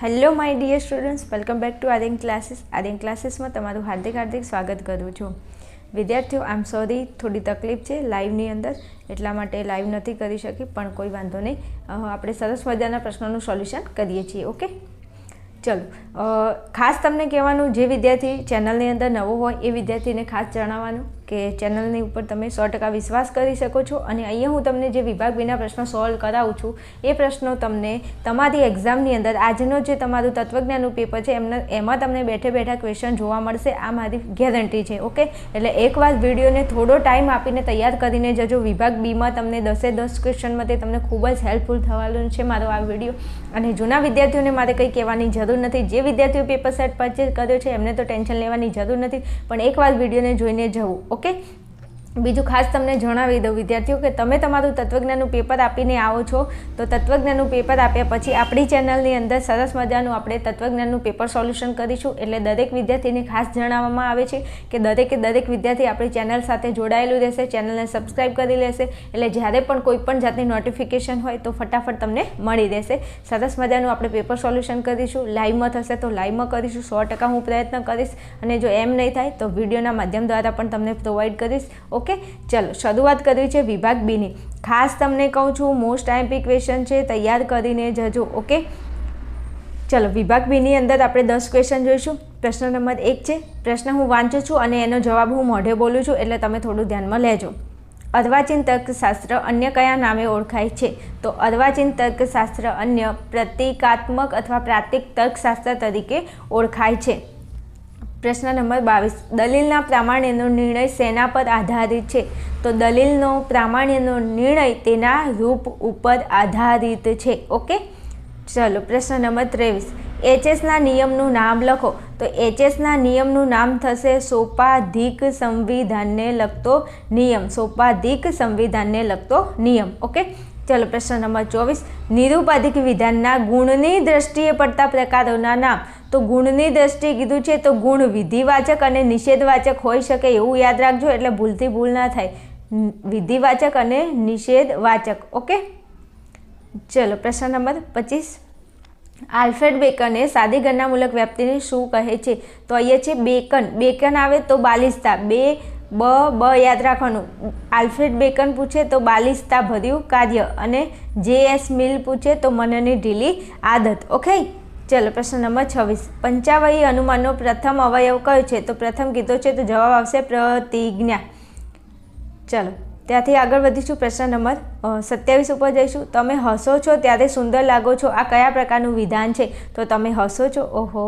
Hello my dear students welcome back to Aryan classes Aryan ક્લાસીસમાં તમારું હાર્દિક હાર્દિક સ્વાગત કરું છું. વિદ્યાર્થીઓ આમ સોરી થોડી તકલીફ છે લાઈવની અંદર, એટલા માટે લાઈવ નથી કરી શકી, પણ કોઈ વાંધો નહીં. આપણે સરસ મજાના પ્રશ્નોનું સોલ્યુશન કરીએ છીએ ઓકે ચલો ખાસ તમને કહેવાનું, જે વિદ્યાર્થી ચેનલની અંદર નવો હોય, એ વિદ્યાર્થીને ખાસ જણાવવાનું. કે ચેનલની ઉપર તમે સો ટકા વિશ્વાસ કરી શકો છો અને અહીંયા હું તમને જે વિભાગ વિના પ્રશ્નો સોલ્વ કરાવું છું, એ પ્રશ્નો તમને તમારી એક્ઝામની અંદર, આજનો જે તમારું તત્વજ્ઞાનનું પેપર છે, એમને, એમાં તમને બેઠે બેઠા ક્વેશ્ચન જોવા મળશે. આ મારી ગેરંટી છે ઓકે એટલે એકવાર વિડીયોને થોડો ટાઈમ આપીને તૈયાર કરીને જજો. વિભાગ બીમાં તમને દસે દસ ક્વેશ્ચનમાં તે તમને ખૂબ જ હેલ્પફુલ થવાનું છે મારો આ વીડિયો. અને જૂના વિદ્યાર્થીઓને મારે કંઈ કહેવાની જરૂર નથી. જે વિદ્યાર્થીઓ પેપર સેટ પરચેસ કર્યો છે, એમને તો ટેન્શન લેવાની જરૂર નથી. પણ એકવાર વિડીયોને જોઈને જવું ઓકે? બીજું ખાસ તમને જણાવી દઉં, વિદ્યાર્થીઓ, કે તમે તમારું તત્વજ્ઞાનનું પેપર આપીને આવો છો, તો તત્વજ્ઞાનનું પેપર આપ્યા પછી આપણી ચેનલની અંદર સરસ મજાનું આપણે તત્વજ્ઞાનનું પેપર સોલ્યુશન કરીશું. એટલે દરેક વિદ્યાર્થીને ખાસ જણાવવામાં આવે છે કે દરેકે દરેક વિદ્યાર્થી આપણી ચેનલ સાથે જોડાયેલું રહેશે, ચેનલને સબસ્ક્રાઈબ કરી લેશે. એટલે જ્યારે પણ કોઈ પણ જાતની નોટિફિકેશન હોય તો ફટાફટ તમને મળી રહેશે. સરસ મજાનું આપણે પેપર સોલ્યુશન કરીશું. લાઈવમાં થશે તો લાઈવમાં કરીશું. સો ટકા હું પ્રયત્ન કરીશ. અને જો એમ નહીં થાય તો વિડીયોના માધ્યમ દ્વારા પણ તમને પ્રોવાઈડ કરીશ. ઓકે. ચલો, શરૂઆત કરવી છે વિભાગ બીની ખાસ તમને કહું છું મોસ્ટ આઈમ્પી ક્વેશ્ચન છે, તૈયાર કરીને જજો, ઓકે? ચલો, વિભાગ બીની અંદર આપણે દસ ક્વેશ્ચન જોઈશું. પ્રશ્ન નંબર એક છે, પ્રશ્ન હું વાંચું છું અને એનો જવાબ હું મોઢે બોલું છું, એટલે તમે થોડું ધ્યાનમાં લેજો. અર્વાચીન તર્કશાસ્ત્ર અન્ય કયા નામે ઓળખાય છે? તો અર્વાચીન તર્કશાસ્ત્ર અન્ય પ્રતિકાત્મક અથવા પ્રાતિક તર્કશાસ્ત્ર તરીકે ઓળખાય છે. પ્રશ્ન નંબર બાવીસ. દલીલના પ્રામાણ્યનો નિર્ણય શેના પર આધારિત છે. તો દલીલનો પ્રામાણ્યનો નિર્ણય તેના રૂપ ઉપર આધારિત છે. ઓકે? ચલો, પ્રશ્ન નંબર ત્રેવીસ. એચએસના નિયમનું નામ લખો. તો એચએસના નિયમનું નામ થશે સોપાધિક સંવિધાનને લગતો નિયમ. સોપાધિક સંવિધાનને લગતો નિયમ. ઓકે? ચલો પ્રશ્ન નંબર ચોવીસ. નિરુપાધિક વિધાનના ગુણની દ્રષ્ટિએ પડતા પ્રકારોના નામ. તો ગુણની દ્રષ્ટિએ કીધું છે તો ગુણ વિધિવાચક અને નિષેધવાચક હોઈ શકે એવું યાદ રાખજો, એટલે ભૂલથી ભૂલ ના થાય. વિધિવાચક અને નિષેધવાચક. ઓકે? ચલો, પ્રશ્ન નંબર પચીસ. આલ્ફ્રેડ બેકને સાદી ગણનામૂલક વ્યાપ્તિને શું કહે છે? તો અહીંયા છે બેકન. બેકન આવે તો બાલિસ્તા. બે બ બ યાદ રાખવાનું. આલ્ફ્રેડ બેકન પૂછે તો બાલિસ્તા ભર્યું કાર્ય અને જે એસ મિલ પૂછે તો મનની ઢીલી આદત. ઓકે ચલો પ્રશ્ન નંબર છવ્વીસ. પંચાવયી અનુમાનનો પ્રથમ અવયવ કયો છે? તો પ્રથમ કીધો છે તો જવાબ આવશે પ્રતિજ્ઞા. ચલો, ત્યાંથી આગળ વધીશું પ્રશ્ન નંબર સત્યાવીસ ઉપર જઈશું. તમે હસો છો ત્યારે સુંદર લાગો છો. આ કયા પ્રકારનું વિધાન છે? તો તમે હસો છો? ઓહો,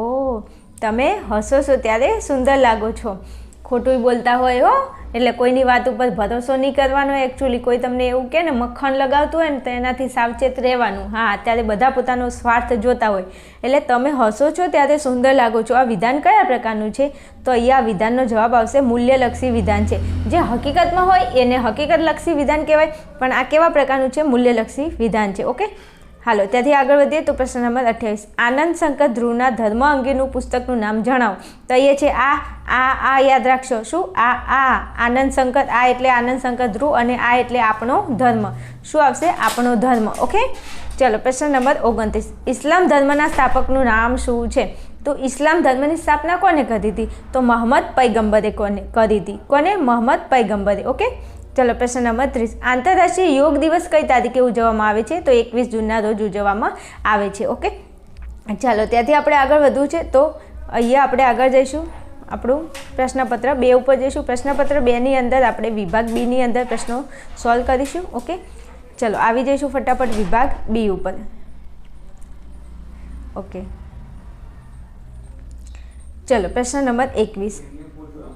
તમે હસો છો ત્યારે સુંદર લાગો છો. ખોટું બોલતા હોય હો. એટલે કોઈની વાત ઉપર ભરોસો નહીં કરવાનો એકચ્યુઅલી કોઈ તમને એવું કહે ને મક્ખણ લગાવતું હોય ને તો એનાથી સાવચેત રહેવાનું. હા, અત્યારે બધા પોતાનો સ્વાર્થ જોતા હોય. એટલે તમે હસો છો ત્યારે સુંદર લાગો છો. આ વિધાન કયા પ્રકારનું છે? તો અહીંયા વિધાનનો જવાબ આવશે મૂલ્યલક્ષી વિધાન છે. જે હકીકતમાં હોય એને હકીકતલક્ષી વિધાન કહેવાય. પણ આ કેવા પ્રકારનું છે? મૂલ્યલક્ષી વિધાન છે. ઓકે? હાલો, ત્યાંથી આગળ વધીએ તો પ્રશ્ન નંબર અઠ્યાવીસ. આનંદ શંકર ધ્રુવના ધર્મ અંગેનું પુસ્તકનું નામ જણાવો. તો અહીંયા છે આ આ આ યાદ રાખશો. શું? આ આ, આનંદ શંકર આ એટલે આનંદ શંકર ધ્રુવ અને આ એટલે આપણો ધર્મ. શું આવશે? આપણો ધર્મ. ઓકે? ચલો, પ્રશ્ન નંબર ઓગણત્રીસ. ઇસ્લામ ધર્મના સ્થાપકનું નામ શું છે? તો ઇસ્લામ ધર્મની સ્થાપના કોને કરી હતી? તો મોહમ્મદ પૈગંબરે કોને, કરી હતી. કોને? મોહમ્મદ પૈગંબરે. ઓકે? ચલો પ્રશ્ન નંબર ત્રીસ. આંતરરાષ્ટ્રીય યોગ દિવસ કઈ તારીખે ઉજવવામાં આવે છે? તો એકવીસ જૂનના રોજ ઉજવવામાં આવે છે, ઓકે? ચાલો, ત્યાંથી આપણે આગળ વધવું છે, તો અહીંયા આપણે આગળ જઈશું. આપણું પ્રશ્નપત્ર બે ઉપર જઈશું. પ્રશ્નપત્ર બેની અંદર આપણે વિભાગ બીની અંદર પ્રશ્નો સોલ્વ કરીશું, ઓકે? ચલો, આવી જઈશું ફટાફટ વિભાગ બી ઉપર. ઓકે. ચલો, પ્રશ્ન નંબર એકવીસ.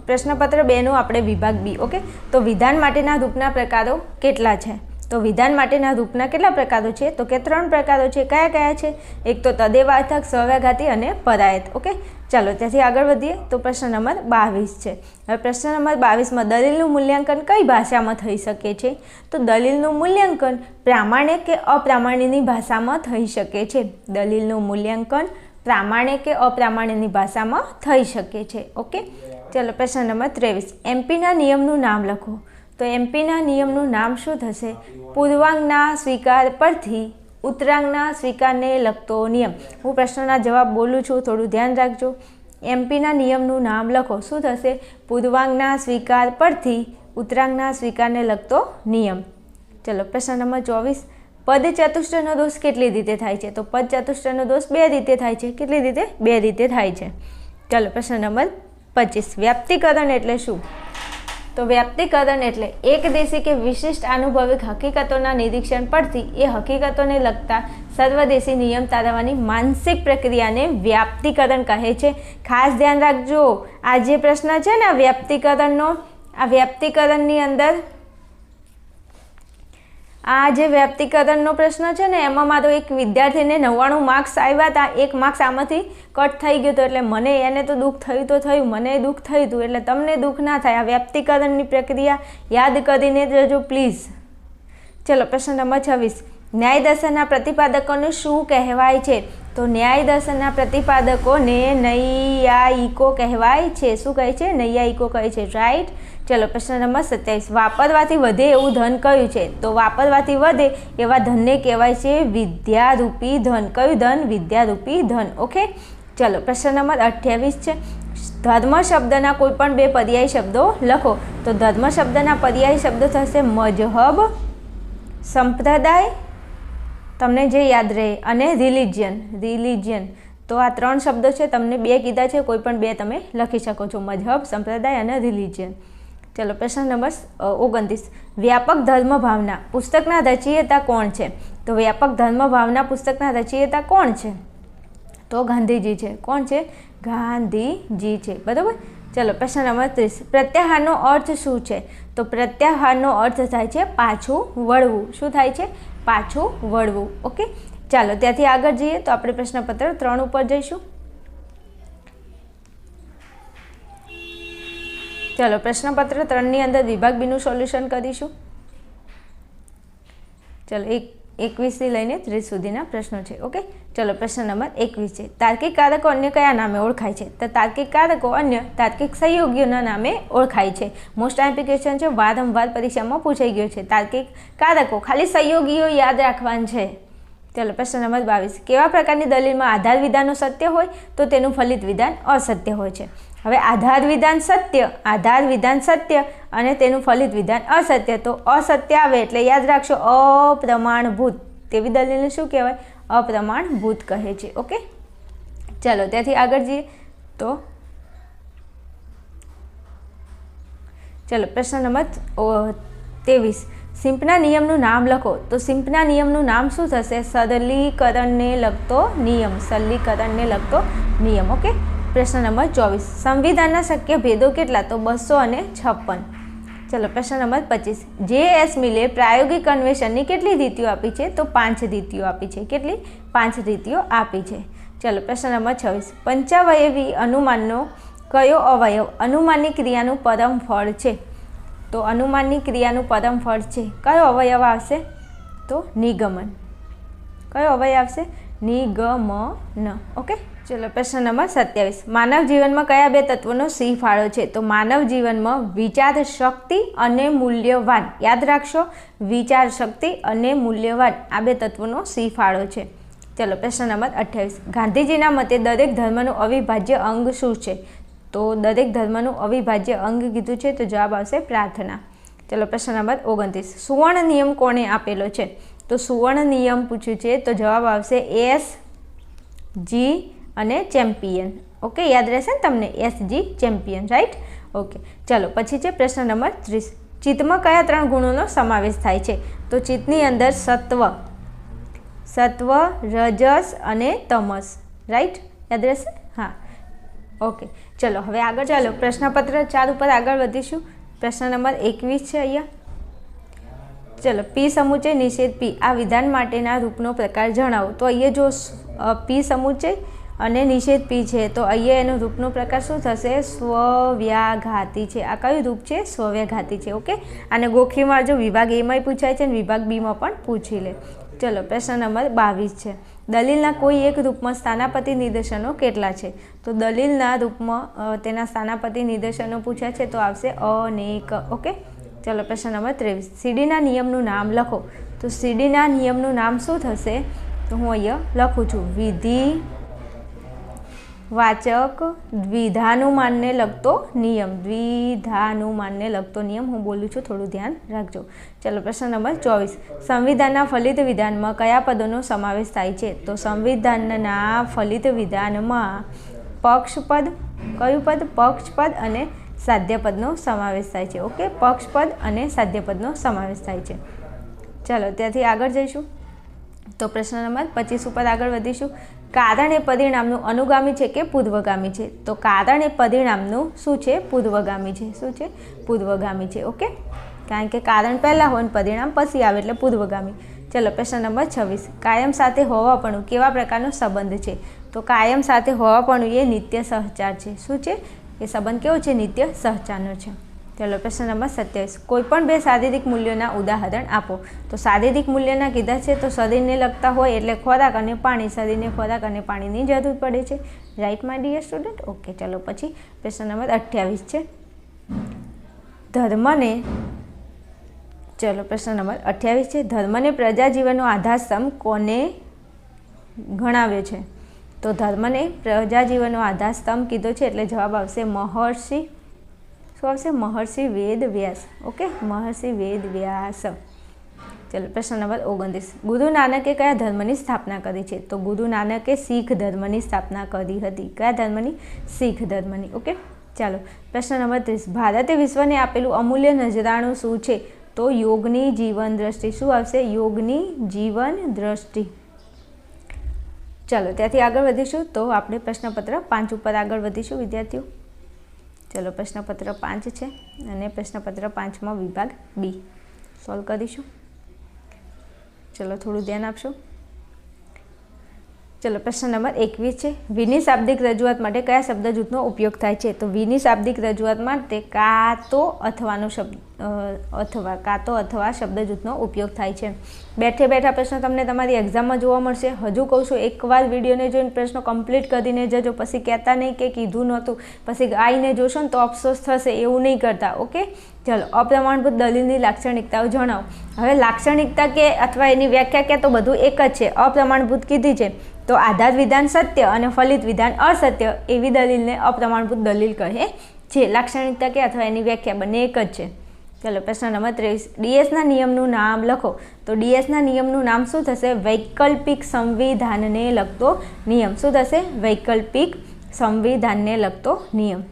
પ્રશ્નપત્ર બેનું આપણે વિભાગ બી, ઓકે? તો વિધાન માટેના રૂપના પ્રકારો કેટલા છે? તો વિધાન માટેના રૂપના કેટલા પ્રકારો છે? તો કે ત્રણ પ્રકારો છે, કયા કયા છે? એક તો તદેવાર્થક સહવ્યાઘાતી અને પરાયત, ઓકે? ચાલો, ત્યાંથી આગળ વધીએ. તો પ્રશ્ન નંબર બાવીસ છે. હવે પ્રશ્ન નંબર બાવીસમાં દલીલનું મૂલ્યાંકન કઈ ભાષામાં થઈ શકે છે? તો દલીલનું મૂલ્યાંકન પ્રામાણિક કે અપ્રામાણ્યની ભાષામાં થઈ શકે છે. દલીલનું મૂલ્યાંકન પ્રામાણિક કે અપ્રામાણ્યની ભાષામાં થઈ શકે છે, ઓકે? ચલો પ્રશ્ન નંબર ત્રેવીસ. એમપીના નિયમનું નામ લખો. તો એમપીના નિયમનું નામ શું થશે? પૂર્વાંગના સ્વીકાર પરથી ઉત્તરાંગના સ્વીકારને લગતો નિયમ. હું પ્રશ્નના જવાબ બોલું છું, થોડું ધ્યાન રાખજો. એમપીના નિયમનું નામ લખો. શું થશે? પૂર્વાંગના સ્વીકાર પરથી ઉત્તરાંગના સ્વીકારને લગતો નિયમ. ચલો પ્રશ્ન નંબર ચોવીસ. પદ ચતુષ્ટયનો દોષ કેટલી રીતે થાય છે? તો પદ ચતુષ્ટયનો દોષ બે રીતે થાય છે. કેટલી રીતે? બે રીતે થાય છે. ચલો પ્રશ્ન નંબર પચીસ. વ્યાપ્તિકરણ એટલે શું? તો વ્યાપ્તિકરણ એટલે એક દેશી કે વિશિષ્ટ અનુભવિક હકીકતોના નિરીક્ષણ પરથી એ હકીકતોને લગતા સર્વદેશી નિયમ તારવવાની માનસિક પ્રક્રિયાને વ્યાપ્તિકરણ કહે છે. ખાસ ધ્યાન રાખજો. આ જે પ્રશ્ન છે ને વ્યાપ્તિકરણનો આ વ્યાપ્તિકરણની અંદર આ જે વ્યાપ્તિકરણનો પ્રશ્ન છે ને, એમાં મારો એક વિદ્યાર્થીને નવ્વાણું માર્ક્સ આવ્યા હતા, એક માર્ક્સ આમાંથી કટ થઈ ગયું હતું. એટલે મને એને તો દુઃખ થયું તો થયું, મને દુઃખ થયું હતું. એટલે તમને દુઃખ ના થાય. આ વ્યક્તિકરણની પ્રક્રિયા યાદ કરીને જજો પ્લીઝ ચલો, પ્રશ્ન નંબર છવ્વીસ. ન્યાય દર્શનના પ્રતિપાદકોને શું કહેવાય છે? તો ન્યાય પ્રતિપાદકોને નૈયાયિકો કહેવાય છે. શું કહે છે? નૈયાયિકો કહે છે રાઈટ ચલો પ્રશ્ન નંબર સત્યાવીસ. વાપરવાથી વધે એવું ધન કયું છે? તો વાપરવાથી વધે એવા ધનને કહેવાય છે વિદ્યારૂપી ધન. કયું ધન? વિદ્યારૂપી ધન. ઓકે ચલો પ્રશ્ન નંબર અઠ્યાવીસ છે. ધર્મ શબ્દના કોઈ પણ બે પર્યાય શબ્દો લખો. તો ધર્મ શબ્દના પર્યાય શબ્દો થશે મજહબ, સંપ્રદાય, તમને જે યાદ રહે, અને રિલિજિયન રિલિજિયન તો આ ત્રણ શબ્દો છે. તમને બે કીધા છે. કોઈ પણ બે તમે લખી શકો છો. મજહબ, સંપ્રદાય અને રિલિજિયન ચલો પ્રશ્ન નંબર ઓગણત્રીસ. વ્યાપક ધર્મ ભાવના પુસ્તકના રચયિતા કોણ છે? તો વ્યાપક ધર્મ ભાવના પુસ્તકના રચયિતા કોણ છે? તો ગાંધીજી છે. કોણ છે? ગાંધીજી છે. બરાબર? ચલો પ્રશ્ન નંબર ત્રીસ. પ્રત્યાહારનો અર્થ શું છે? તો પ્રત્યાહારનો અર્થ થાય છે પાછું વળવું. શું થાય છે? પાછું વળવું. ઓકે? ચાલો ત્યાંથી આગળ જઈએ તો આપણે પ્રશ્નપત્ર ત્રણ ઉપર જઈશું. ચલો, પ્રશ્નપત્ર ત્રણની અંદર વિભાગ બીનું સોલ્યુશન કરીશું. ચલો, એક, એકવીસથી લઈને ત્રીસ સુધીના પ્રશ્નો છે, ઓકે? ચલો, પ્રશ્ન નંબર એકવીસ છે. તાર્કિક કારકો અન્ય કયા નામે ઓળખાય છે? તો તાર્કિક કારકો અન્ય તાર્કિક સહયોગીઓના નામે ઓળખાય છે. મોસ્ટ એપ્લિકેશન છે, વારંવાર પરીક્ષામાં પૂછાઈ ગયો છે. તાર્કિક કારકો ખાલી સહયોગીઓ યાદ રાખવાનું છે. ચલો, પ્રશ્ન નંબર બાવીસ. કેવા પ્રકારની દલીલમાં આધાર વિધાનો સત્ય હોય? તો તેનું ફલિત વિધાન અસત્ય હોય છે. હવે આધાર વિધાન સત્ય, આધાર વિધાન સત્ય અને તેનું ફલિત વિધાન અસત્ય. તો અસત્ય આવે એટલે યાદ રાખશો, અપ્રમાણભૂત. તેવી દલીલને શું કહેવાય? અપ્રમાણભૂત કહે છે, ઓકે? ચાલો, ત્યાંથી આગળ જઈએ. તો ચલો, પ્રશ્ન નંબર ત્રેવીસ. સિમ્પના નિયમનું નામ લખો. તો સિમ્પના નિયમનું નામ શું થશે? સરલીકરણને લગતો નિયમ. સરલીકરણને લગતો નિયમ, ઓકે? પ્રશ્ન નંબર ચોવીસ. સંવિધાનના શક્ય ભેદો કેટલા? તો બસો અને છપ્પન. ચલો, પ્રશ્ન નંબર પચીસ. જે એસ મિલે પ્રાયોગિક અન્વેષણની કેટલી રીતિઓ આપી છે? તો પાંચ રીતિઓ આપી છે. કેટલી? પાંચ રીતિઓ આપી છે. ચલો, પ્રશ્ન નંબર છવ્વીસ. પંચાવયવી અનુમાનનો કયો અવયવ અનુમાનની ક્રિયાનું પરમ ફળ છે? તો અનુમાનની ક્રિયાનું પરમ ફળ છે. કયો અવયવ આવશે? તો નિગમન. કયો અવયવ આવશે? નિગમન. ઓકે? ચલો, પ્રશ્ન નંબર સત્યાવીસ. માનવ જીવનમાં કયા બે તત્વોનો સિંહ ફાળો છે? તો માનવ જીવનમાં વિચાર શક્તિ અને મૂલ્યવાન. યાદ રાખશો, વિચાર શક્તિ અને મૂલ્યવાન આ બે તત્વોનો સિંહ ફાળો છે. ચલો, પ્રશ્ન નંબર અઠ્યાવીસ. ગાંધીજીના મતે દરેક ધર્મનું અવિભાજ્ય અંગ શું છે? તો દરેક ધર્મનું અવિભાજ્ય અંગ કીધું છે, તો જવાબ આવશે પ્રાર્થના. ચલો, પ્રશ્ન નંબર ઓગણત્રીસ. સુવર્ણ નિયમ કોણે આપેલો છે? તો સુવર્ણ નિયમ પૂછ્યું છે, તો જવાબ આવશે એસ જી અને ચેમ્પિયન. ઓકે યાદ રહેશે ને તમને? એસજી ચેમ્પિયન રાઈટ ઓકે ચલો, પછી છે પ્રશ્ન નંબર ત્રીસ. ચિત્તમાં કયા ત્રણ ગુણોનો સમાવેશ થાય છે? તો ચિત્તની અંદર સત્વ સત્વ, રજસ અને તમસ રાઈટ યાદ રહેશે? હા. ઓકે ચલો, હવે આગળ ચાલો, પ્રશ્નપત્ર ચાર ઉપર આગળ વધીશું. પ્રશ્ન નંબર એકવીસ છે અહીંયા. ચલો, પી સમુચય નિષેધ પી. આ વિધાન માટેના રૂપનો પ્રકાર જણાવો. તો અહીંયા જો પી સમુચય અને નિષેધ પી છે. તો અહીંયા એનો રૂપનો પ્રકાર શું થશે? સ્વવ્યાઘાતી છે. આ કયું રૂપ છે? સ્વવ્યાઘાતી છે. ઓકે? અને ગોખીમાં જો વિભાગ એમાંય પૂછાય છે અને વિભાગ બીમાં પણ પૂછી લે. ચલો, પ્રશ્ન નંબર બાવીસ છે. દલીલના કોઈ એક રૂપમાં સ્થાનાપતિ નિદર્શનો કેટલા છે? તો દલીલના રૂપમાં તેના સ્થાનાપતિ નિદર્શનો પૂછ્યા છે તો આવશે અનેક. ઓકે? ચાલો, પ્રશ્ન નંબર ત્રેવીસ. સીડીના નિયમનું નામ લખો. તો સીડીના નિયમનું નામ શું થશે? તો હું અહીંયા લખું છું. વિધિ વાચક દ્વિધાનુમાનને લગતો નિયમ. દ્વિધાનુમાનને લગતો નિયમ. હું બોલું છું, થોડું ધ્યાન રાખજો. ચાલો, પ્રશ્ન નંબર ચોવીસ. સંવિધાનના ફલિત વિધાનમાં કયા પદોનો સમાવેશ થાય છે? તો સંવિધાનના ફલિત વિધાનમાં પક્ષપદ કયું પદ પક્ષપદ અને સાધ્યપદનો સમાવેશ થાય છે. ઓકે? પક્ષપદ અને સાધ્યપદનો સમાવેશ થાય છે. ચાલો, ત્યાંથી આગળ જઈશું. તો પ્રશ્ન નંબર પચીસ ઉપર આગળ વધીશું. કારણ એ પરિણામનું અનુગામી છે કે પૂર્વગામી છે? તો કારણ એ પરિણામનું શું છે? પૂર્વગામી છે. શું છે? પૂર્વગામી છે. ઓકે? કારણ કે કારણ પહેલાં હોય ને પરિણામ પછી આવે એટલે પૂર્વગામી. ચલો, પ્રશ્ન નંબર છવ્વીસ. કાયમ સાથે હોવાપણું કેવા પ્રકારનો સંબંધ છે? તો કાયમ સાથે હોવાપણું એ નિત્ય સહચાર છે. શું છે? એ સંબંધ કેવો છે? નિત્ય સહચારનો છે. ચાલો, પ્રશ્ન નંબર સત્યાવીસ. કોઈપણ બે શારીરિક મૂલ્યોના ઉદાહરણ આપો. તો શારીરિક મૂલ્યના કીધા છે, તો શરીરને લગતા હોય એટલે ખોરાક અને પાણી. શરીરને ખોરાક અને પાણીની જરૂર પડે છે. Right my dear student okay ચાલો, પછી પ્રશ્ન નંબર અઠ્યાવીસ છે. ધર્મને, ચલો, પ્રશ્ન નંબર અઠ્યાવીસ છે. ધર્મને પ્રજાજીવનનો આધારસ્તંભ કોને ગણાવ્યો છે? તો ધર્મને પ્રજા જીવનનો આધારસ્તંભ કીધો છે, એટલે જવાબ આવશે મહર્ષિ શું આવશે? મહર્ષિ વેદ વ્યાસ. ઓકે? મહર્ષિ વેદ વ્યાસ. ચલો, પ્રશ્ન નંબર ઓગણત્રીસ. ગુરુ નાનકે કયા ધર્મની સ્થાપના કરી છે? તો ગુરુ નાનકે શીખ ધર્મની સ્થાપના કરી હતી. કયા ધર્મની? શીખ ધર્મની. ઓકે? ચાલો, પ્રશ્ન નંબર ત્રીસ. ભારતે વિશ્વને આપેલું અમૂલ્ય નજરાણું શું છે? તો યોગની જીવન દ્રષ્ટિ. શું આવશે? યોગની જીવન દ્રષ્ટિ. ચાલો, ત્યાંથી આગળ વધીશું. તો આપણે પ્રશ્નપત્ર પાંચ ઉપર આગળ વધીશું. વિદ્યાર્થીઓ. ચલો પ્રશ્નપત્ર પાંચ છે અને પ્રશ્નપત્ર પાંચમાં વિભાગ બી. સોલ્વ કરીશું. ચલો થોડું ધ્યાન આપશો. ચલો, પ્રશ્ન નંબર એકવીસ છે. વિની શાબ્દિક રજૂઆત માટે કયા શબ્દ જૂથનો ઉપયોગ થાય છે? તો વિની શાબ્દિક રજૂઆત માટે કાતો અથવાનો શબ્દ અથવા કાતો અથવા શબ્દ જૂથનો ઉપયોગ થાય છે. બેઠે બેઠા પ્રશ્ન તમને તમારી એક્ઝામમાં જોવા મળશે. હજુ કહું છું, એકવાર વિડીયોને જોઈને પ્રશ્નો કમ્પ્લીટ કરીને જજો. પછી કહેતા નહીં કે કીધું નહોતું. પછી આવીને જોશો ને તો અફસોસ થશે, એવું નહીં કરતા, ઓકે? ચલો, અપ્રમાણભૂત દલીલની લાક્ષણિકતાઓ જણાવો. હવે લાક્ષણિકતા કે અથવા એની વ્યાખ્યા કે તો બધું એક જ છે. અપ્રમાણભૂત કીધી છે. તો આધાર વિધાન સત્ય અને ફલિત વિધાન અસત્ય એવી દલીલને અપ્રમાણભૂત દલીલ કહે છે. લાક્ષણિકતા કે અથવા એની વ્યાખ્યા બંને એક જ છે. ચાલો પ્રશ્ન નંબર ત્રેવીસ. ડીએસના નિયમનું નામ લખો. તો ડીએસના નિયમનું નામ શું થશે? વૈકલ્પિક સંવિધાનને લગતો નિયમ. શું થશે? વૈકલ્પિક સંવિધાનને લગતો નિયમ.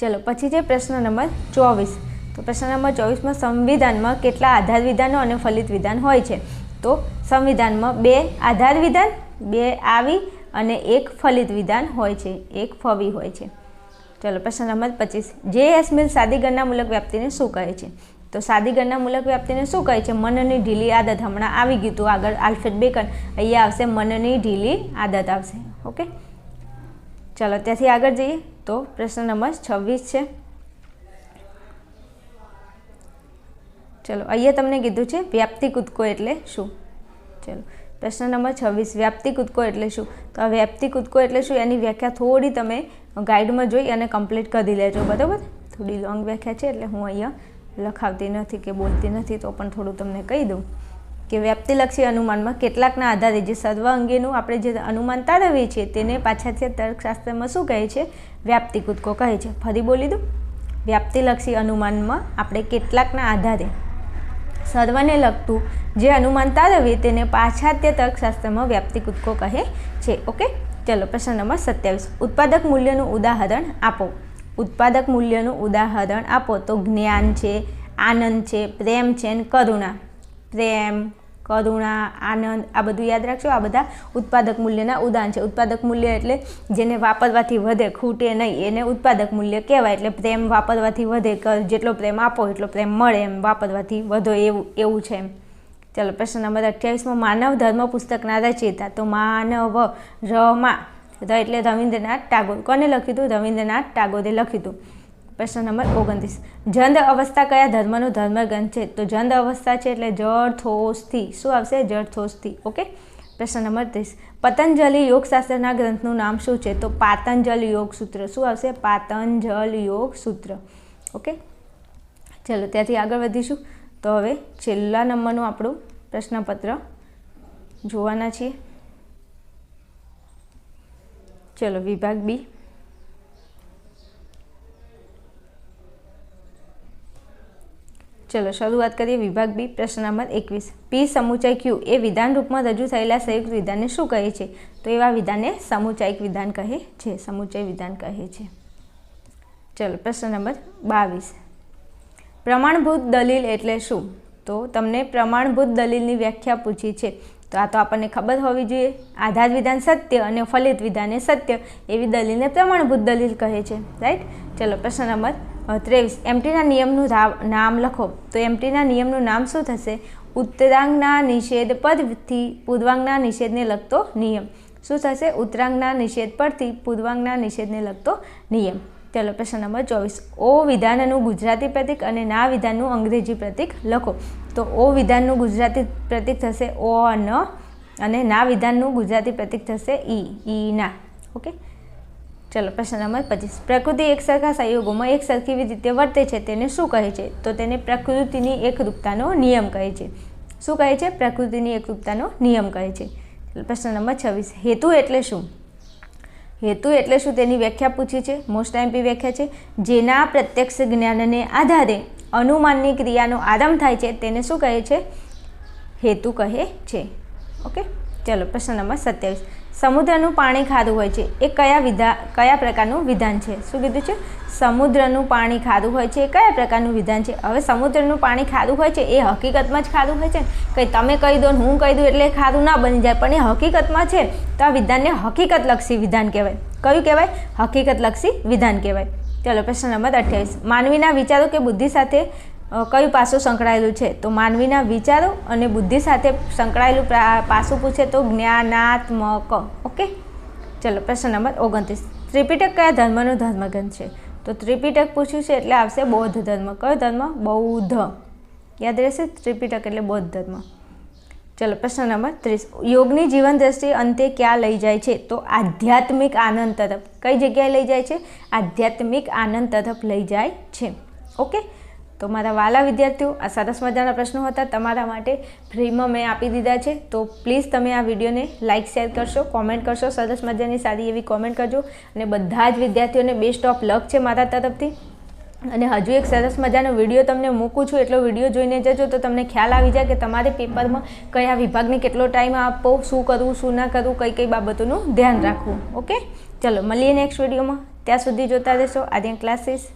ચલો પછી છે પ્રશ્ન નંબર ચોવીસ. તો પ્રશ્ન નંબર ચોવીસમાં સંવિધાનમાં કેટલા આધાર વિધાનો અને ફલિત વિધાન હોય છે? તો સંવિધાનમાં બે આધાર વિધાન બે આવી અને એક ફલિત વિધાન હોય છે, એક ફવી હોય છે. ચલો, પ્રશ્ન નંબર પચીસ. જે એસ મિલ મૂલક વ્યાપ્તિને શું કહે છે? તો સાદી ગણનામૂલક વ્યાપ્તિને શું કહે છે? મનની ઢીલી આદત હમણાં આવી ગયું હતું આગળ આલ્ફેટ બેકન, અહીંયા આવશે, મનની ઢીલી આદત આવશે. ઓકે? ચલો, ત્યાંથી આગળ જઈએ. તો પ્રશ્ન નંબર છવ્વીસ છે. ચલો, અહીંયા તમને કીધું છે વ્યાપ્તિ કૂદકો એટલે શું? ચલો. પ્રશ્ન નંબર છવ્વીસ, વ્યાપ્તિ કૂદકો એટલે શું? તો આ વ્યાપ્તિ કૂદકો એટલે શું? એની વ્યાખ્યા થોડી તમે ગાઈડમાં જોઈ અને કમ્પ્લીટ કરી લેજો, બરાબર? થોડી લોંગ વ્યાખ્યા છે એટલે હું અહીંયા લખાવતી નથી કે બોલતી નથી, તો પણ થોડું તમને કહી દઉં કે વ્યાપ્તિલક્ષી અનુમાનમાં કેટલાકના આધારે જે સર્વ અંગેનું આપણે જે અનુમાન તારવીએ છીએ, તેને પાછળથી તર્કશાસ્ત્રમાં શું કહે છે? વ્યાપ્તિ કૂદકો કહે છે. ફરી બોલી દઉં. વ્યાપ્તિલક્ષી અનુમાનમાં આપણે કેટલાકના આધારે સર્વને લગતું જે અનુમાન તારવીએ તેને પાશ્ચાત્ય તર્કશાસ્ત્રમાં વ્યાપ્તિ કૂદકો કહે છે. ઓકે? ચલો, પ્રશ્ન નંબર સત્યાવીસ. ઉત્પાદક મૂલ્યનું ઉદાહરણ આપો. ઉત્પાદક મૂલ્યનું ઉદાહરણ આપો. તો જ્ઞાન છે, આનંદ છે, પ્રેમ છે અને કરુણા. પ્રેમ કરુણા આનંદ, આ બધું યાદ રાખજો. આ બધા ઉત્પાદક મૂલ્યના ઉદાહરણ છે. ઉત્પાદક મૂલ્ય એટલે જેને વાપરવાથી વધે, ખૂટે નહીં. એને ઉત્પાદક મૂલ્ય કહેવાય એટલે પ્રેમ વાપરવાથી વધે જેટલો પ્રેમ આપો એટલો પ્રેમ મળે એમ વાપરવાથી વધો એવું એવું છે એમ. ચાલો, પ્રશ્ન નંબર અઠ્યાવીસમાં. માનવ ધર્મ પુસ્તકના રચયિતા તો માનવ રમાં. એટલે રવિન્દ્રનાથ ટાગોર. કોને લખ્યું હતું? રવિન્દ્રનાથ ટાગોરે લખ્યું હતું. પ્રશ્ન નંબર ઓગણત્રીસ. જંદ અવસ્થા કયા ધર્મનો ધર્મગ્રંથ છે? તો જંદ અવસ્થા છે એટલે જળ થોસથી શું આવશે? જળ થોસથી ઓકે? પ્રશ્ન નંબર ત્રીસ. પતંજલિ યોગશાસ્ત્રના ગ્રંથનું નામ શું છે? તો પાતંજલ યોગ સૂત્ર. શું આવશે? પાતંજલ યોગ સૂત્ર. ઓકે? ચલો, ત્યાંથી આગળ વધીશું. તો હવે છેલ્લા નંબરનું આપણું પ્રશ્નપત્ર જોવાના છીએ. ચલો, વિભાગ બી. ચલો, શરૂઆત કરીએ વિભાગ બી, પ્રશ્ન નંબર એકવીસ. પી સમુચાય ક્યુ એ વિધાન રૂપમાં રજૂ થયેલા સંયુક્ત વિધાનને શું કહે છે? તો એવા વિધાનને સમુચાયિક વિધાન કહે છે સમુચય વિધાન કહે છે. ચલો, પ્રશ્ન નંબર બાવીસ. પ્રમાણભૂત દલીલ એટલે શું? તો તમને પ્રમાણભૂત દલીલની વ્યાખ્યા પૂછી છે. તો આ તો આપણને ખબર હોવી જોઈએ. આધાર વિધાન સત્ય અને ફલિત વિધાન એ સત્ય. એવી દલીલને પ્રમાણભૂત દલીલ કહે છે. રાઈટ? ચલો, પ્રશ્ન નંબર ત્રેવીસ. એમટીના નિયમનું નામ લખો. તો એમટીના નિયમનું નામ શું થશે? ઉત્તરાંગના નિષેધ પદથી પૂર્વાંગના નિષેધને લગતો નિયમ. શું થશે? ઉત્તરાંગના નિષેધ પરથી પૂર્વાંગના નિષેધને લગતો નિયમ. ચાલો, પ્રશ્ન નંબર ચોવીસ. ઓ વિધાનનું ગુજરાતી પ્રતિક અને ના વિધાનનું અંગ્રેજી પ્રતિક લખો. તો ઓ વિધાનનું ગુજરાતી પ્રતિક થશે ઓ, ન અને ના વિધાનનું ગુજરાતી પ્રતિક થશે ઈ ઈ, ના. ઓકે? ચલો, પ્રશ્ન નંબર પચીસ. પ્રકૃતિ એક સરખા સંયોગોમાં એક સરખી રીતે વર્તે છે તેને શું કહે છે? તો તેને પ્રકૃતિની એકરૂપતાનો નિયમ કહે છે. શું કહે છે? પ્રકૃતિની એકરૂપતાનો નિયમ કહે છે. પ્રશ્ન નંબર છવ્વીસ. હેતુ એટલે શું? હેતુ એટલે શું તેની વ્યાખ્યા પૂછી છે? મોસ્ટ એમપી વ્યાખ્યા છે. જેના પ્રત્યક્ષ જ્ઞાનને આધારે અનુમાનની ક્રિયાનો આરંભ થાય છે તેને શું કહે છે? હેતુ કહે છે. ઓકે? ચલો, પ્રશ્ન નંબર સત્યાવીસ. સમુદ્રનું પાણી ખારું હોય છે. એ કયા વિધા, કયા પ્રકારનું વિધાન છે? શું કીધું છે? સમુદ્રનું પાણી ખારું હોય છે એ કયા પ્રકારનું વિધાન છે? હવે સમુદ્રનું પાણી ખારું હોય છે એ હકીકતમાં જ ખારું હોય છે કંઈ તમે કહી દો હું કહી દઉં એટલે ખારું ના બની જાય, પણ એ હકીકતમાં છે. તો આ વિધાનને હકીકતલક્ષી વિધાન કહેવાય. કયું કહેવાય? હકીકતલક્ષી વિધાન કહેવાય. ચલો પ્રશ્ન નંબર અઠ્યાવીસ. માનવીના વિચારો કે બુદ્ધિ સાથે કયું પાસું સંકળાયેલું છે? તો માનવીના વિચારો અને બુદ્ધિ સાથે સંકળાયેલું પાસું પૂછે તો જ્ઞાનાત્મક. ઓકે? ચલો, પ્રશ્ન નંબર ઓગણત્રીસ. ત્રિપિટક કયા ધર્મનો ધર્મગ્રંથ છે? તો ત્રિપિટક પૂછ્યું છે એટલે આવશે બૌદ્ધ ધર્મ. કયો ધર્મ? બૌદ્ધ. યાદ રહેશે? ત્રિપિટક એટલે બૌદ્ધ ધર્મ. ચલો, પ્રશ્ન નંબર ત્રીસ. યોગની જીવન દ્રષ્ટિ અંતે ક્યાં લઈ જાય છે? તો આધ્યાત્મિક આનંદ તરફ. કઈ જગ્યાએ લઈ જાય છે? આધ્યાત્મિક આનંદ તરફ લઈ જાય છે. ઓકે? તો મારા વાલા વિદ્યાર્થીઓ, આ સરસ મજાના પ્રશ્નો હતા તમારા માટે ફ્રીમાં મેં આપી દીધા છે. તો પ્લીઝ તમે આ વિડીયોને લાઇક શેર કરશો, કોમેન્ટ કરશો, સરસ મજાની સારી એવી કોમેન્ટ કરજો. અને બધા જ વિદ્યાર્થીઓને બેસ્ટ ઓફ લક છે મારા તરફથી. અને હજુ એક સરસ મજાનો વીડિયો તમને મૂકું છું. એટલો વીડિયો જોઈને જજો તો તમને ખ્યાલ આવી જાય કે તમારે પેપરમાં કયા વિભાગને કેટલો ટાઈમ આપવો, શું કરવું, શું ના કરવું, કઈ કઈ બાબતોનું ધ્યાન રાખવું. ઓકે? ચલો, મળીએ નેક્સ્ટ વિડીયોમાં. ત્યાં સુધી જોતા રહેશો. આજે ક્લાસીસ.